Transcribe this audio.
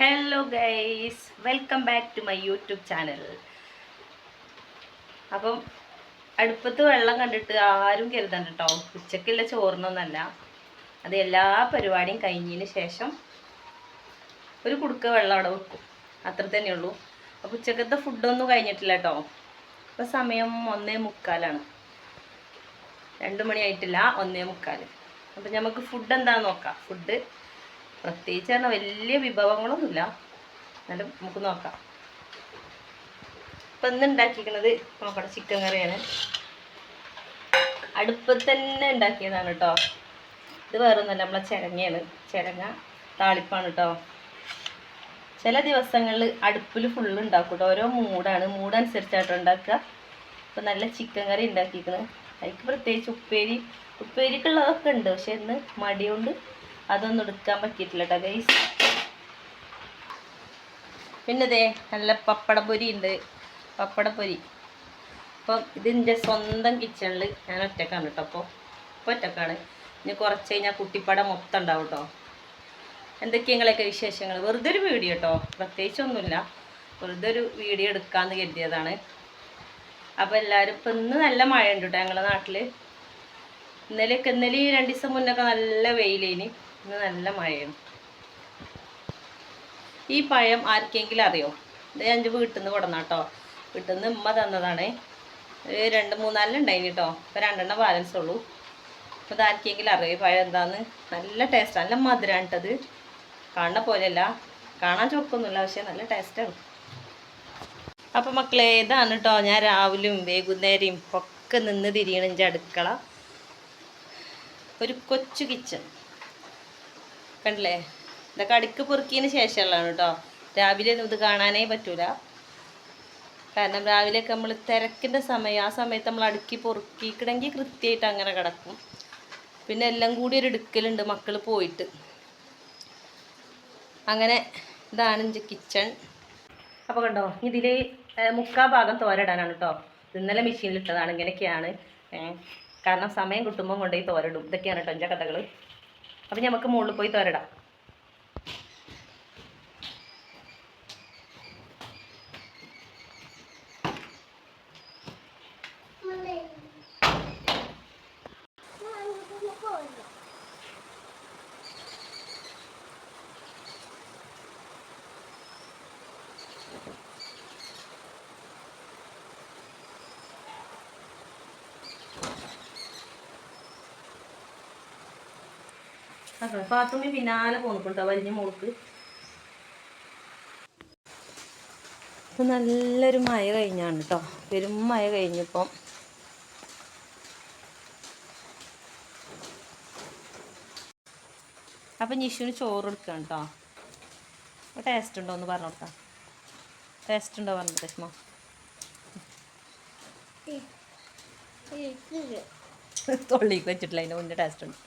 Hello guys welcome back to my YouTube channel അപ്പം അടുപ്പത്ത് വെള്ളം കണ്ടിട്ട് ആരും കരുതണ്ട കേട്ടോ ഉച്ചക്കുള്ള ചോറിനൊന്നല്ല. അത് എല്ലാ പരിപാടിയും കഴിഞ്ഞതിന് ശേഷം ഒരു കുടുക്ക വെള്ളം അവിടെ വെക്കും. അത്ര തന്നെയുള്ളൂ അപ്പോൾ ഉച്ചക്കത്തെ ഫുഡൊന്നും കഴിഞ്ഞിട്ടില്ല കേട്ടോ ഇപ്പോൾ സമയം ഒന്നേ മുക്കാലാണ്. രണ്ട് മണിയായിട്ടില്ല ഒന്നേ മുക്കാൽ അപ്പം നമുക്ക് ഫുഡ് എന്താണെന്ന് നോക്കാം. ഫുഡ് പ്രത്യേകിച്ച് പറഞ്ഞാൽ വലിയ വിഭവങ്ങളൊന്നുമില്ല. എന്നാലും നമുക്ക് നോക്കാം. ഇപ്പം ഇന്ന് ഉണ്ടാക്കിയിരിക്കുന്നത് നോക്കട്ടെ ചിക്കൻ കറിയാണ്. അടുപ്പത്ത് തന്നെ ഉണ്ടാക്കിയതാണ് കേട്ടോ ഇത് വേറെ ഒന്നല്ല നമ്മളെ ചിരങ്ങയാണ്. ചിരങ്ങ താളിപ്പാണ് കേട്ടോ ചില ദിവസങ്ങളിൽ അടുപ്പിൽ ഫുള്ള് ഉണ്ടാക്കും കേട്ടോ ഓരോ മൂടാണ്. മൂടനുസരിച്ചാട്ടോ ഉണ്ടാക്കുക. ഇപ്പം നല്ല ചിക്കൻ കറി ഉണ്ടാക്കിയിരിക്കുന്നത് അതിക്ക് പ്രത്യേകിച്ച് ഉപ്പേരി ഉപ്പേരിക്കുള്ളതൊക്കെ ഉണ്ട്. പക്ഷെ ഇന്ന് മടി അതൊന്നും എടുക്കാൻ പറ്റിയിട്ടില്ല കേട്ടോ ഗൈസ് പിന്നെ ദേ നല്ല പപ്പടപ്പൊരി ഉണ്ട്. പപ്പടപ്പൊരി അപ്പം ഇതിന്റെ സ്വന്തം കിച്ചണിൽ ഞാൻ ഒറ്റക്കാണ് കേട്ടോ അപ്പോൾ ഇപ്പോൾ ഒറ്റക്കാണ്. ഇനി കുറച്ച് കഴിഞ്ഞാൽ കുട്ടിപ്പാടം മൊത്തം ഉണ്ടാവും കേട്ടോ. എന്തൊക്കെയെങ്കിലൊക്കെ വിശേഷങ്ങൾ വെറുതെ ഒരു വീഡിയോ കേട്ടോ പ്രത്യേകിച്ചൊന്നുമില്ല. വെറുതെ ഒരു വീഡിയോ എടുക്കാമെന്ന് കരുതിയതാണ്. അപ്പോൾ എല്ലാവരും ഇപ്പം ഇന്ന് നല്ല മഴ ഉണ്ട് കേട്ടോ ഞങ്ങളുടെ നാട്ടിൽ ഇന്നലെയൊക്കെ ഇന്നലെ ഈ രണ്ട് ദിവസം മുന്നൊക്കെ നല്ല വെയിലേനി. ഇന്ന് നല്ല മഴയാണ്. ഈ പഴം ആർക്കെങ്കിലും അറിയോ? ഇത് ഞാൻ വീട്ടിൽ നിന്ന് കൊടുന്ന കേട്ടോ വീട്ടിൽ നിന്ന് ഉമ്മ തന്നതാണ് രണ്ട് മൂന്നാലെണ്ണം ഉണ്ടായിന് കേട്ടോ ഇപ്പോൾ രണ്ടെണ്ണം ബാലൻസ് ഉള്ളൂ. അപ്പോൾ ഇത് ആർക്കെങ്കിലും അറിയോ? ഈ പഴം എന്താന്ന്? നല്ല ടേസ്റ്റ് നല്ല മധുരമാണ് കേട്ടത് കാണുന്ന പോലെയല്ല. കാണാൻ ചൊക്കൊന്നുമില്ല പക്ഷേ നല്ല ടേസ്റ്റാണ് അപ്പോൾ മക്കളെ ഇതാണ് കേട്ടോ ഞാൻ രാവിലെയും വൈകുന്നേരം ഒക്കെ നിന്ന് തിരിയണം എന്റെ അടുക്കള. ഒരു കൊച്ചു കിച്ചൺ കണ്ടില്ലേ? ഇതൊക്കെ അടുക്ക് പൊറുക്കിയതിന് ശേഷമുള്ളതാണ് കേട്ടോ. രാവിലെ ഒന്നും ഇത് കാണാനേ പറ്റൂല. കാരണം രാവിലെയൊക്കെ നമ്മൾ തിരക്കിന്റെ സമയം ആ സമയത്ത് നമ്മൾ അടുക്കി പൊറുക്കിക്കണമെങ്കിൽ കൃത്യമായിട്ട് അങ്ങനെ കിടക്കും. പിന്നെ എല്ലാം കൂടി ഒരു എടുക്കലുണ്ട് മക്കൾ പോയിട്ട്. അങ്ങനെ ഇതാണ് എന്റെ കിച്ചൺ. അപ്പോൾ കണ്ടോ ഇതിൽ മുക്കാ ഭാഗം തോരടാനാണ് കേട്ടോ. ഇന്നലെ മെഷീനിൽ ഇട്ടതാണ് ഇങ്ങനെയൊക്കെയാണ്. കാരണം സമയം കിട്ടുമ്പോൾ കൊണ്ടുപോയി തോരടും. ഇതൊക്കെയാണ് കേട്ടോ എന്റെ കഥകൾ അപ്പം നമുക്ക് മുകളിൽ പോയി തോരടാം. പാത്തുമ്മി പിന്നാലെ പോന്നിട്ടോ വലിഞ്ഞ മോൾക്ക്? ഇപ്പൊ നല്ലൊരു മഴ കഴിഞ്ഞാണ് കേട്ടോ പെരും മഴ കഴിഞ്ഞപ്പം. അപ്പം നിഷുവിന് ചോറ് എടുക്കണം കേട്ടോ ടേസ്റ്റ് ഉണ്ടോ എന്ന് പറഞ്ഞു കൊടുക്കാം. ടേസ്റ്റ് ഉണ്ടോ പറഞ്ഞു രശ്മ തൊള്ളിക്ക് വെച്ചിട്ടില്ല അതിന്റെ മുന്നേ ടേസ്റ്റ് ഉണ്ട്.